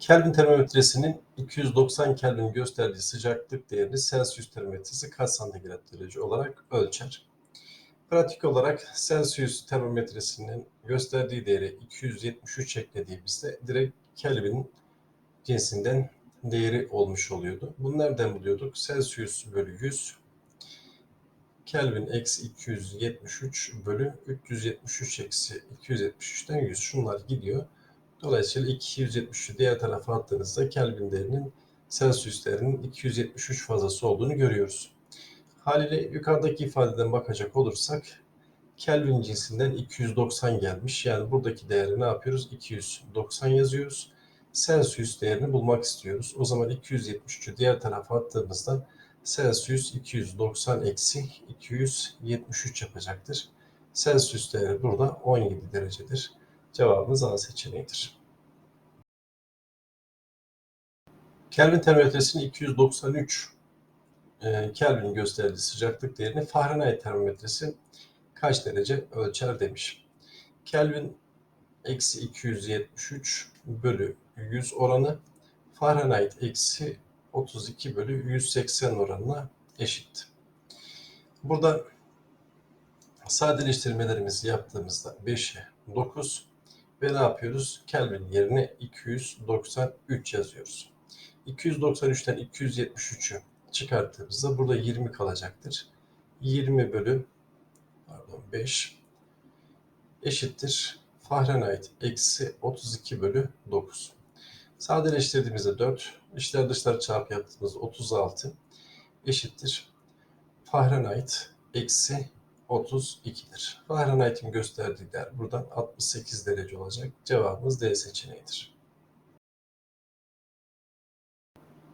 Kelvin termometresinin 290 Kelvin gösterdiği sıcaklık değerini Celsius termometresi kaç santigrat derece olarak ölçer? Pratik olarak Celsius termometresinin gösterdiği değeri 273 eklediğimizde direkt Kelvin cinsinden değeri olmuş oluyordu. Bunu nereden buluyorduk? Celsius bölü 100 Kelvin eksi 273 bölü 373 eksi 273'ten 100. Şunlar gidiyor. Dolayısıyla 273'ü diğer tarafa attığınızda Kelvin değerinin Celsius değerinin 273 fazlası olduğunu görüyoruz. Haliyle yukarıdaki ifadeden bakacak olursak Kelvin cinsinden 290 gelmiş. Yani buradaki değeri ne yapıyoruz? 290 yazıyoruz. Celsius değerini bulmak istiyoruz. O zaman 273'ü diğer tarafa attığımızda Celsius 290 eksi 273 yapacaktır. Celsius değeri burada 17 derecedir. Cevabımız A seçeneğidir. Kelvin termometresinin 293 e, Kelvin gösterdiği sıcaklık değerini Fahrenheit termometresi kaç derece ölçer demiş. Kelvin eksi 273 bölü 100 oranı Fahrenheit eksi 32 bölü 180 oranına eşit. Burada sadeleştirmelerimizi yaptığımızda 5'e 9 ve ne yapıyoruz? Kelvin yerine 293 yazıyoruz. 293'ten 273'ü çıkarttığımızda burada 20 kalacaktır. 20 bölü pardon 5 eşittir. Fahrenheit eksi 32 bölü 9. Sadeleştirdiğimizde 4, içler dışlar çarpı yaptığımızda 36 eşittir. Fahrenheit eksi 32'dir. Fahrenheit'in gösterdiği değer buradan 68 derece olacak. Cevabımız D seçeneğidir.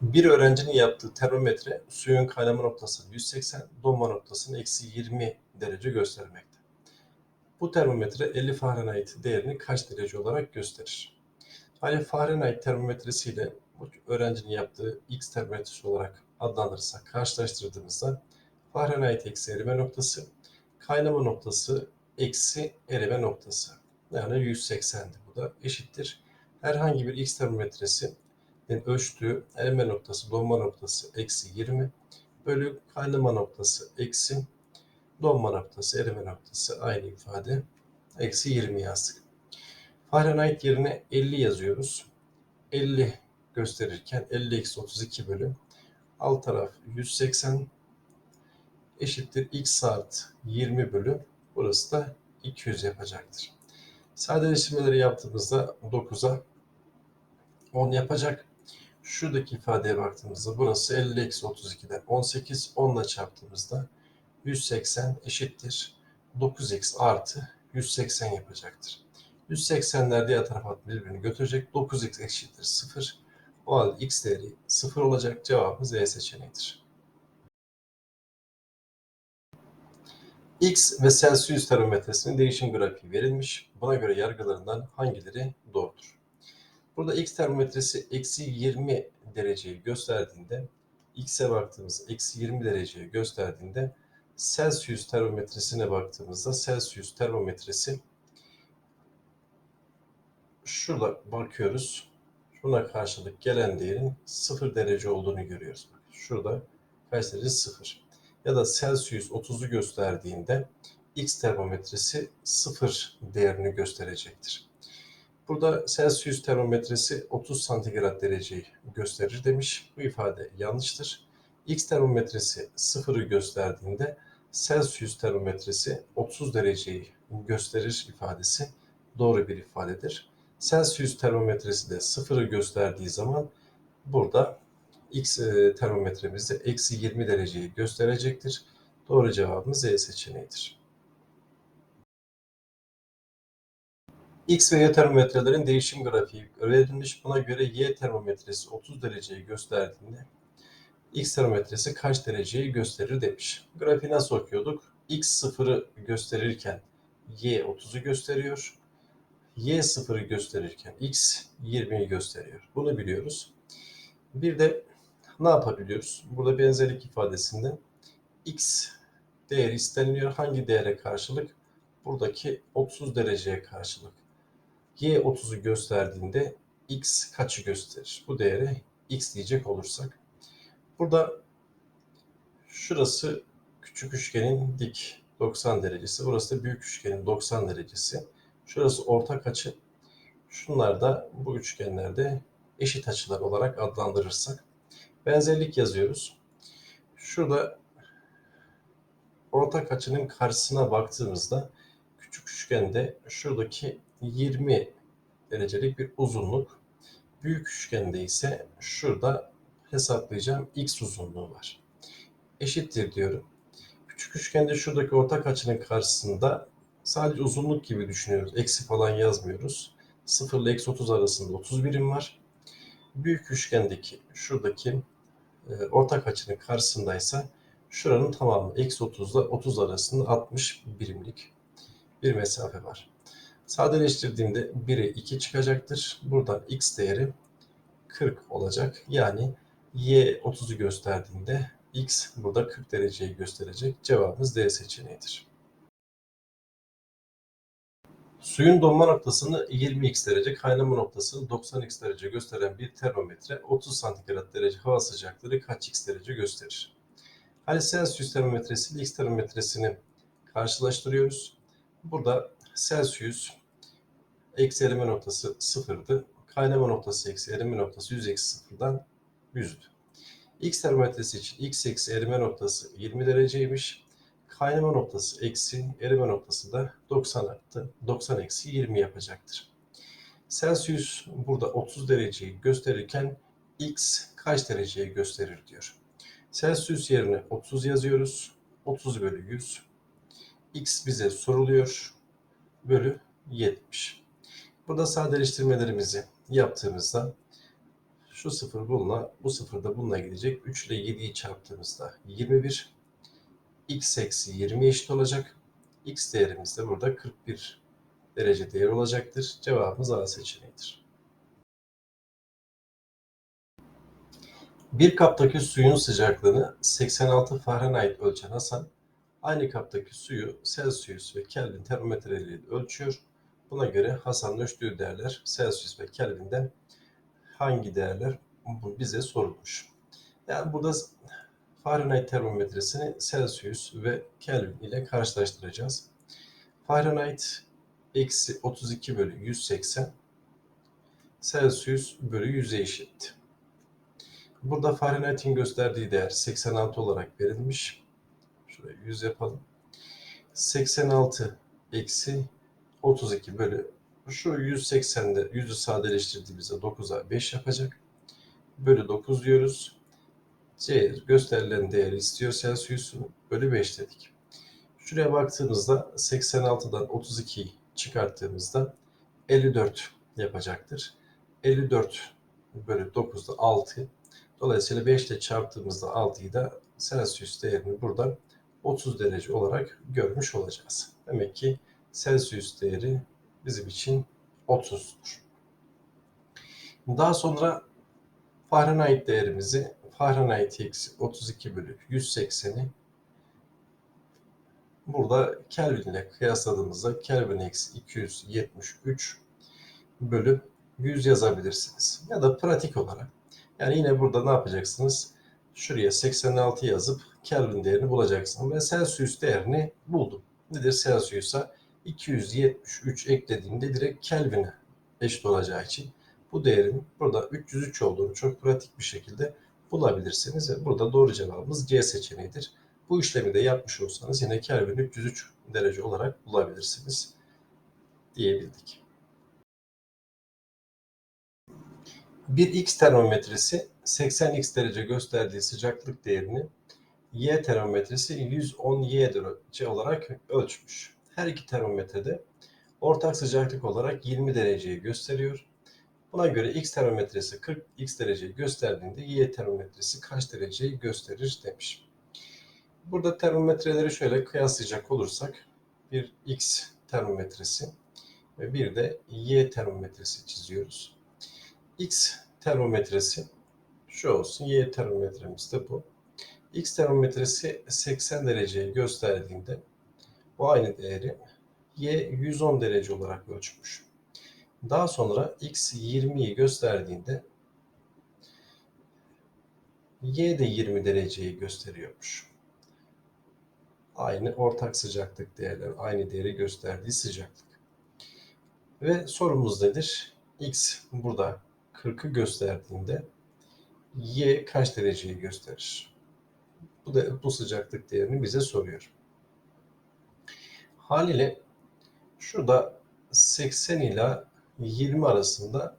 Bir öğrencinin yaptığı termometre suyun kaynama noktasını 180, donma noktasını eksi 20 derece göstermekte. Bu termometre 50 Fahrenheit değerini kaç derece olarak gösterir? Hani Fahrenheit termometresi ile öğrencinin yaptığı X termometresi olarak adlandırırsak karşılaştırdığımızda Fahrenheit eksi erime noktası, kaynama noktası eksi erime noktası. Yani 180'di bu da eşittir. Herhangi bir X termometresi ölçtüğü erime noktası, donma noktası eksi 20 bölü kaynama noktası eksi donma noktası, erime noktası aynı ifade. Eksi 20 yazdık. Fahrenheit yerine 50 yazıyoruz. 50 gösterirken 50 eksi 32 bölü alt taraf 180 eşittir x saat 20 bölü burası da 200 yapacaktır. Sadeleştirmeleri yaptığımızda 9'a 10 yapacak. Şuradaki ifadeye baktığımızda burası 50 eksi 32'den 18 10 ile çarptığımızda 180 eşittir 9x artı 180 yapacaktır. 180'ler diğer tarafa birbirini götürecek. 9x eşittir 0. O halde x değeri 0 olacak. Cevabımız E seçeneğidir. X ve Celsius termometresinin değişim grafiği verilmiş. Buna göre yargılarından hangileri doğrudur? Burada X termometresi eksi 20 dereceyi gösterdiğinde X'e baktığımız eksi 20 dereceyi gösterdiğinde Celsius termometresine baktığımızda Celsius termometresi şurada bakıyoruz. Şuna karşılık gelen değerin 0 derece olduğunu görüyoruz. Şurada kaç derece? 0. Ya da Celsius 30'u gösterdiğinde X termometresi 0 değerini gösterecektir. Burada Celsius termometresi 30 santigrat dereceyi gösterir demiş. Bu ifade yanlıştır. X termometresi 0'ı gösterdiğinde Celsius termometresi 30 dereceyi gösterir ifadesi doğru bir ifadedir. Celsius termometresi de sıfırı gösterdiği zaman burada X e, termometremizde eksi 20 dereceyi gösterecektir. Doğru cevabımız E seçeneğidir. X ve Y termometrelerin değişim grafiği verilmiş. Buna göre Y termometresi 30 dereceyi gösterdiğinde X termometresi kaç dereceyi gösterir demiş. Grafiği nasıl okuyorduk? X sıfırı gösterirken Y 30'u gösteriyor. Y sıfırı gösterirken X 20'yi gösteriyor. Bunu biliyoruz. Bir de ne yapabiliyoruz? Burada benzerlik ifadesinde X değeri isteniliyor. Hangi değere karşılık? Buradaki 30 dereceye karşılık. Y 30'u gösterdiğinde x kaçı gösterir? Bu değere x diyecek olursak. Burada şurası küçük üçgenin dik 90 derecesi. Burası da büyük üçgenin 90 derecesi. Şurası ortak açı. Şunlar da bu üçgenlerde eşit açılar olarak adlandırırsak. Benzerlik yazıyoruz. Şurada ortak açının karşısına baktığımızda küçük üçgende şuradaki 20 derecelik bir uzunluk. Büyük üçgende ise şurada hesaplayacağım x uzunluğu var. Eşittir diyorum. Küçük üçgende şuradaki ortak açının karşısında sadece uzunluk gibi düşünüyoruz. Eksi falan yazmıyoruz. 0 ile eksi 30 arasında 30 birim var. Büyük üçgendeki şuradaki e, ortak açının karşısındaysa şuranın tamamı eksi 30 ile 30 arasında 60 birimlik bir mesafe var. Sadeleştirdiğimde 1'e 2 çıkacaktır. Buradan x değeri 40 olacak. Yani y 30'u gösterdiğinde x burada 40 dereceyi gösterecek. Cevabımız D seçeneğidir. Suyun donma noktasını 20x derece, kaynama noktasını 90x derece gösteren bir termometre 30 santigrat derece hava sıcaklığı kaç x derece gösterir? Hani Celsius termometresi ile x termometresini karşılaştırıyoruz. Burada Celsius eksi erime noktası sıfırdı. Kaynama noktası eksi erime noktası 100 eksi sıfırdan 100'dü. X termometresi için x eksi erime noktası 20 dereceymiş. Kaynama noktası eksi erime noktası da 90 arttı. 90 eksi 20 yapacaktır. Celsius burada 30 dereceyi gösterirken x kaç dereceyi gösterir diyor. Celsius yerine 30 yazıyoruz. 30 bölü 100. X bize soruluyor. Bölü 70. Burada sadeleştirmelerimizi yaptığımızda şu sıfır bununla, bu sıfır da bununla gidecek. 3 ile 7'yi çarptığımızda 21. X eksi 20 eşit olacak. X değerimiz de burada 41 derece değer olacaktır. Cevabımız A seçeneğidir. Bir kaptaki suyun sıcaklığını 86 Fahrenheit ölçen Hasan, aynı kaptaki suyu Celsius ve Kelvin termometreleriyle ölçüyor. Buna göre Hasan'ın ölçtüğü değerler Celsius ve Kelvin'den hangi değerler bu bize sorulmuş. Yani burada Fahrenheit termometresini Celsius ve Kelvin ile karşılaştıracağız. Fahrenheit eksi 32 bölü 180 Celsius bölü 100'e eşit. Burada Fahrenheit'in gösterdiği değer 86 olarak verilmiş. Şuraya 100 yapalım. 86 eksi 32 bölü şu 180'de 100'ü sadeleştirdiğimizde 9'a 5 yapacak. Bölü 9 diyoruz. C gösterilen değeri istiyor Celsius'u. Bölü 5 dedik. Şuraya baktığımızda 86'dan 32'yi çıkarttığımızda 54 yapacaktır. 54 bölü 9'da 6. Dolayısıyla 5 ile çarptığımızda 6'yı da Celsius değerini burada 30 derece olarak görmüş olacağız. Demek ki Celsius değeri bizim için 30'dur. Daha sonra Fahrenheit değerimizi Fahrenheit eksi 32 bölü 180'i burada Kelvin ile kıyasladığımızda Kelvin eksi 273 bölü 100 yazabilirsiniz. Ya da pratik olarak. Yani yine burada ne yapacaksınız? Şuraya 86 yazıp Kelvin değerini bulacaksınız. Ben Celsius değerini buldum. Nedir Celsius'a? 273 eklediğimde direkt Kelvin'e eşit olacağı için bu değerin burada 303 olduğunu çok pratik bir şekilde bulabilirsiniz. Ve burada doğru cevabımız C seçeneğidir. Bu işlemi de yapmış olsanız yine Kelvin 303 derece olarak bulabilirsiniz diyebildik. Bir X termometresi 80X derece gösterdiği sıcaklık değerini Y termometresi 110Y derece olarak ölçmüş. Her iki termometrede ortak sıcaklık olarak 20 dereceyi gösteriyor. Buna göre X termometresi 40 X dereceyi gösterdiğinde Y termometresi kaç dereceyi gösterir demiş. Burada termometreleri şöyle kıyaslayacak olursak bir X termometresi ve bir de Y termometresi çiziyoruz. X termometresi şu olsun. Y termometremiz de bu. X termometresi 80 dereceyi gösterdiğinde bu aynı değeri Y 110 derece olarak ölçmüş. Daha sonra x 20'yi gösterdiğinde y de 20 dereceyi gösteriyormuş. Aynı ortak sıcaklık değerleri, aynı değeri gösterdiği sıcaklık. Ve sorumuz nedir? x burada 40'ı gösterdiğinde y kaç dereceyi gösterir? Bu da bu sıcaklık değerini bize soruyor. Haliyle şurada 80 ila 20 arasında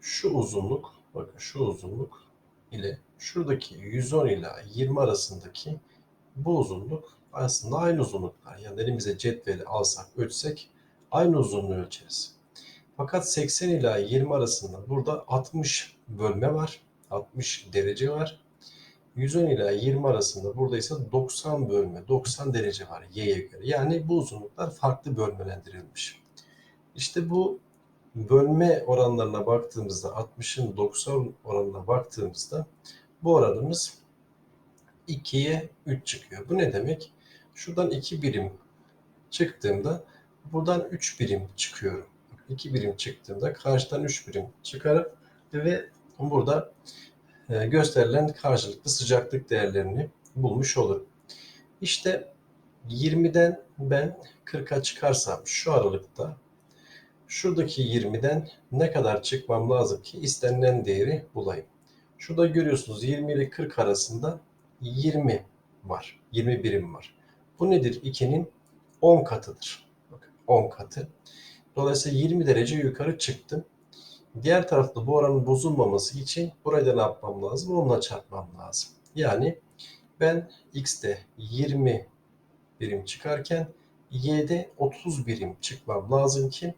şu uzunluk, bakın şu uzunluk ile şuradaki 110 ila 20 arasındaki bu uzunluk aslında aynı uzunluklar. Yani elimize cetveli alsak, ölçsek aynı uzunluğu ölçeriz. Fakat 80 ila 20 arasında burada 60 bölme var. 60 derece var. 110 ila 20 arasında burada ise 90 bölme, 90 derece var y'ye göre. Yani bu uzunluklar farklı bölmelendirilmiş. İşte bu bölme oranlarına baktığımızda 60'ın 90 oranına baktığımızda bu oranımız 2'ye 3 çıkıyor. Bu ne demek? Şuradan 2 birim çıktığımda buradan 3 birim çıkıyorum. 2 birim çıktığımda karşıdan 3 birim çıkarıp ve burada e, gösterilen karşılıklı sıcaklık değerlerini bulmuş olurum. İşte 20'den ben 40'a çıkarsam şu aralıkta şuradaki 20'den ne kadar çıkmam lazım ki istenilen değeri bulayım. Şurada görüyorsunuz 20 ile 40 arasında 20 var. 20 birim var. Bu nedir? 2'nin 10 katıdır. Bakın 10 katı. Dolayısıyla 20 derece yukarı çıktım. Diğer tarafta bu oranın bozulmaması için burayı ne yapmam lazım? Onunla çarpmam lazım. Yani ben x'te 20 birim çıkarken y'de 30 birim çıkmam lazım ki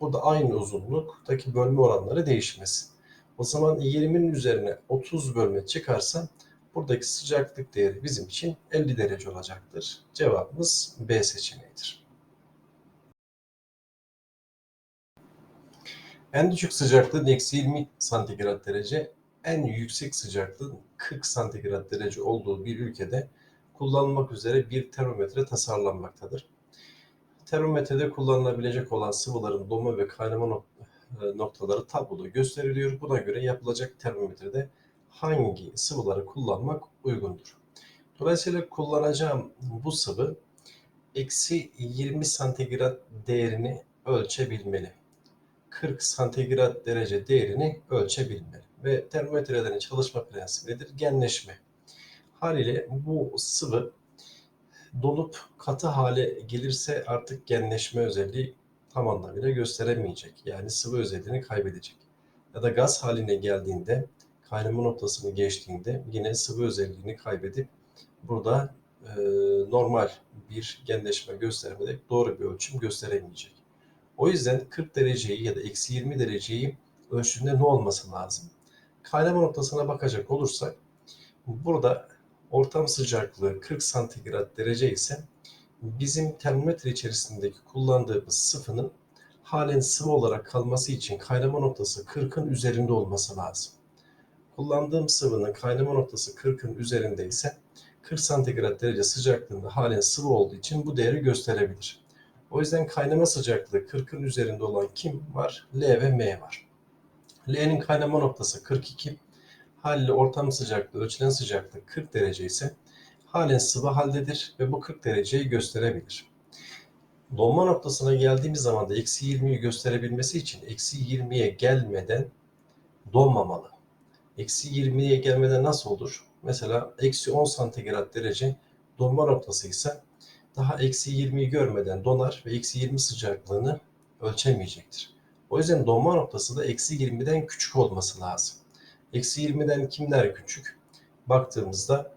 bu da aynı uzunluktaki bölme oranları değişmesin. O zaman 20'nin üzerine 30 bölme çıkarsam buradaki sıcaklık değeri bizim için 50 derece olacaktır. Cevabımız B seçeneğidir. En düşük sıcaklığın eksi 20 santigrat derece, en yüksek sıcaklığın 40 santigrat derece olduğu bir ülkede kullanılmak üzere bir termometre tasarlanmaktadır. Termometrede kullanılabilecek olan sıvıların donma ve kaynama e, noktaları tabloda gösteriliyor. Buna göre yapılacak termometrede hangi sıvıları kullanmak uygundur? Dolayısıyla kullanacağım bu sıvı eksi 20 santigrat değerini ölçebilmeli. 40 santigrat derece değerini ölçebilmeli. Ve termometrelerin çalışma prensibi nedir? Genleşme. Haliyle bu sıvı donup katı hale gelirse artık genleşme özelliği tam anlamıyla gösteremeyecek. Yani sıvı özelliğini kaybedecek. Ya da gaz haline geldiğinde kaynama noktasını geçtiğinde yine sıvı özelliğini kaybedip burada e, normal bir genleşme göstermede doğru bir ölçüm gösteremeyecek. O yüzden 40 dereceyi ya da eksi 20 dereceyi ölçtüğünde ne olması lazım? Kaynama noktasına bakacak olursak burada ortam sıcaklığı 40 santigrat derece ise bizim termometre içerisindeki kullandığımız sıvının halen sıvı olarak kalması için kaynama noktası 40'ın üzerinde olması lazım. Kullandığım sıvının kaynama noktası 40'ın üzerinde ise 40 santigrat derece sıcaklığında halen sıvı olduğu için bu değeri gösterebilir. O yüzden kaynama sıcaklığı 40'ın üzerinde olan kim var? L ve M var. L'nin kaynama noktası 42. Haliyle ortam sıcaklığı, ölçülen sıcaklık 40 derece ise halen sıvı haldedir ve bu 40 dereceyi gösterebilir. Donma noktasına geldiğimiz zaman da eksi 20'yi gösterebilmesi için eksi 20'ye gelmeden donmamalı. Eksi 20'ye gelmeden nasıl olur? Mesela eksi 10 santigrat derece donma noktası ise daha eksi 20'yi görmeden donar ve eksi 20 sıcaklığını ölçemeyecektir. O yüzden donma noktası da eksi 20'den küçük olması lazım. Eksi 20'den kimler küçük? Baktığımızda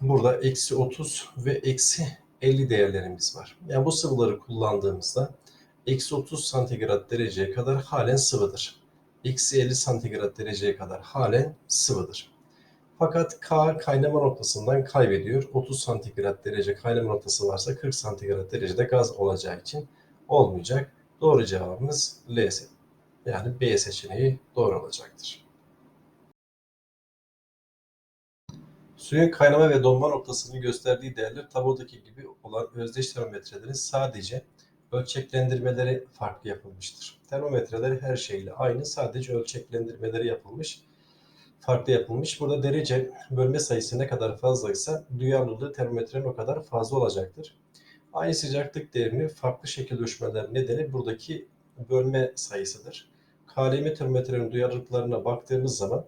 burada eksi 30 ve eksi 50 değerlerimiz var. Yani bu sıvıları kullandığımızda eksi 30 santigrat dereceye kadar halen sıvıdır. Eksi 50 santigrat dereceye kadar halen sıvıdır. Fakat K kaynama noktasından kaybediyor. 30 santigrat derece kaynama noktası varsa 40 santigrat derecede gaz olacağı için olmayacak. Doğru cevabımız L yani B seçeneği doğru olacaktır. Suyun kaynama ve donma noktasını gösterdiği değerler tablodaki gibi olan özdeş termometrelerin sadece ölçeklendirmeleri farklı yapılmıştır. Termometreler her şeyle aynı sadece ölçeklendirmeleri yapılmış farklı yapılmış. Burada derece bölme sayısı ne kadar fazlaysa duyarlılığı termometrenin o kadar fazla olacaktır. Aynı sıcaklık değerini farklı şekilde ölçmeler nedeni buradaki bölme sayısıdır. KLM termometrenin duyarlılıklarına baktığımız zaman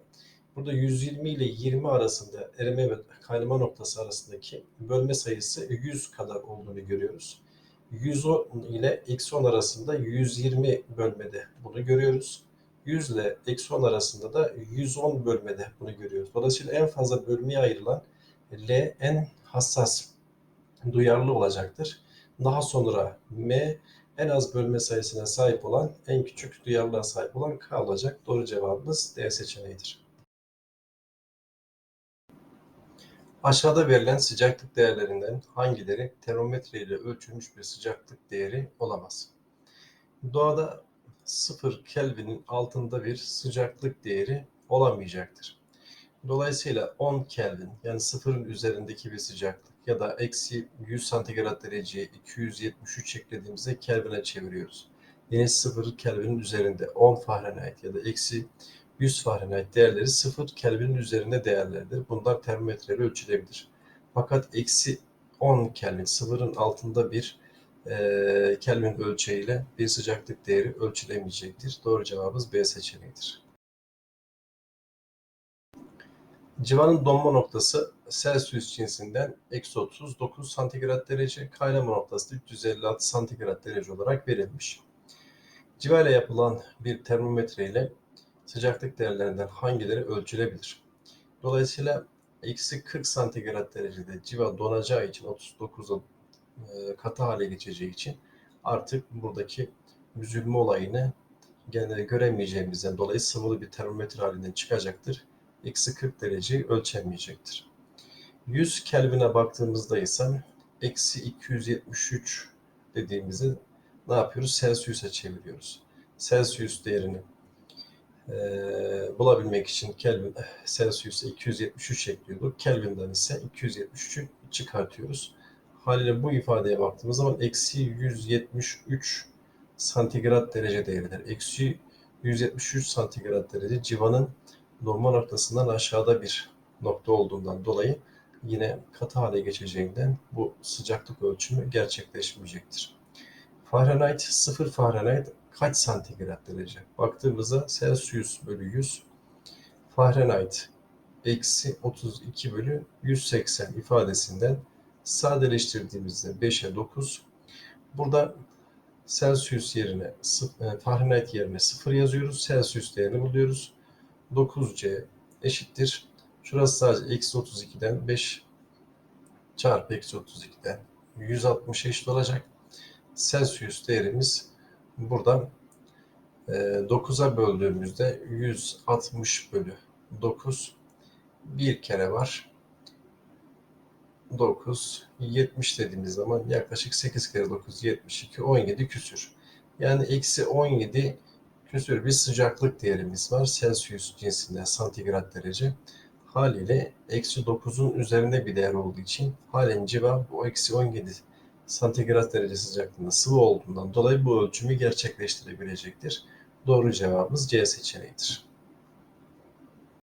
burada 120 ile 20 arasında erime ve kaynama noktası arasındaki bölme sayısı 100 kadar olduğunu görüyoruz. 110 ile eksi 10 arasında 120 bölmede bunu görüyoruz. 100 ile eksi 10 arasında da 110 bölmede bunu görüyoruz. Dolayısıyla en fazla bölmeye ayrılan L en hassas duyarlı olacaktır. Daha sonra M en az bölme sayısına sahip olan en küçük duyarlılığa sahip olan K olacak. Doğru cevabımız D seçeneğidir. Aşağıda verilen sıcaklık değerlerinden hangileri termometre ile ölçülmüş bir sıcaklık değeri olamaz? Doğada 0 Kelvin'in altında bir sıcaklık değeri olamayacaktır. Dolayısıyla 10 Kelvin yani sıfırın üzerindeki bir sıcaklık ya da eksi 100 santigrat dereceye 273 eklediğimizde Kelvin'e çeviriyoruz. Yine 0 Kelvin'in üzerinde 10 Fahrenheit ya da eksi 100 Fahrenheit değerleri 0 Kelvin'in üzerinde değerlerdir. Bunlar termometreyle ölçülebilir. Fakat eksi 10 Kelvin sıfırın altında bir e, Kelvin ölçeğiyle bir sıcaklık değeri ölçülemeyecektir. Doğru cevabımız B seçeneğidir. Civanın donma noktası Celsius cinsinden eksi 39 santigrat derece, kaynama noktası da 356 santigrat derece olarak verilmiş. Civa ile yapılan bir termometre ile sıcaklık değerlerinden hangileri ölçülebilir? Dolayısıyla eksi 40 santigrat derecede civa donacağı için 39'a e, katı hale geçeceği için artık buradaki büzülme olayını gene göremeyeceğimizden dolayı sıvılı bir termometre halinden çıkacaktır. Eksi 40 dereceyi ölçemeyecektir. 100 Kelvin'e baktığımızda ise eksi 273 dediğimizde ne yapıyoruz? Celsius'a çeviriyoruz. Celsius değerini e, bulabilmek için Kelvin Celsius'a 273 ekliyorduk. Kelvin'den ise 273'ü çıkartıyoruz. Haliyle bu ifadeye baktığımız zaman eksi 173 santigrat derece değeridir. Eksi 173 santigrat derece civanın normal noktasından aşağıda bir nokta olduğundan dolayı yine katı hale geçeceğinden bu sıcaklık ölçümü gerçekleşmeyecektir. Fahrenheit 0 Fahrenheit kaç santigrat derece? Baktığımızda Celsius bölü 100 Fahrenheit eksi 32 bölü 180 ifadesinden sadeleştirdiğimizde 5'e 9. Burada Celsius yerine e, Fahrenheit yerine 0 yazıyoruz. Celsius değerini buluyoruz. 9C eşittir. Şurası sadece eksi 32'den 5 çarpı eksi 32'den 160 eşit olacak. Celsius değerimiz buradan 9'a e, böldüğümüzde 160 bölü 9 bir kere var. 9, 70 dediğimiz zaman yaklaşık 8 kere 9, 72, 17 küsür. Yani eksi 17 küsür bir sıcaklık değerimiz var. Celsius cinsinden santigrat derece. Haliyle eksi 9'un üzerinde bir değer olduğu için halen civa bu eksi 17 santigrat derece sıcaklığında sıvı olduğundan dolayı bu ölçümü gerçekleştirebilecektir. Doğru cevabımız C seçeneğidir.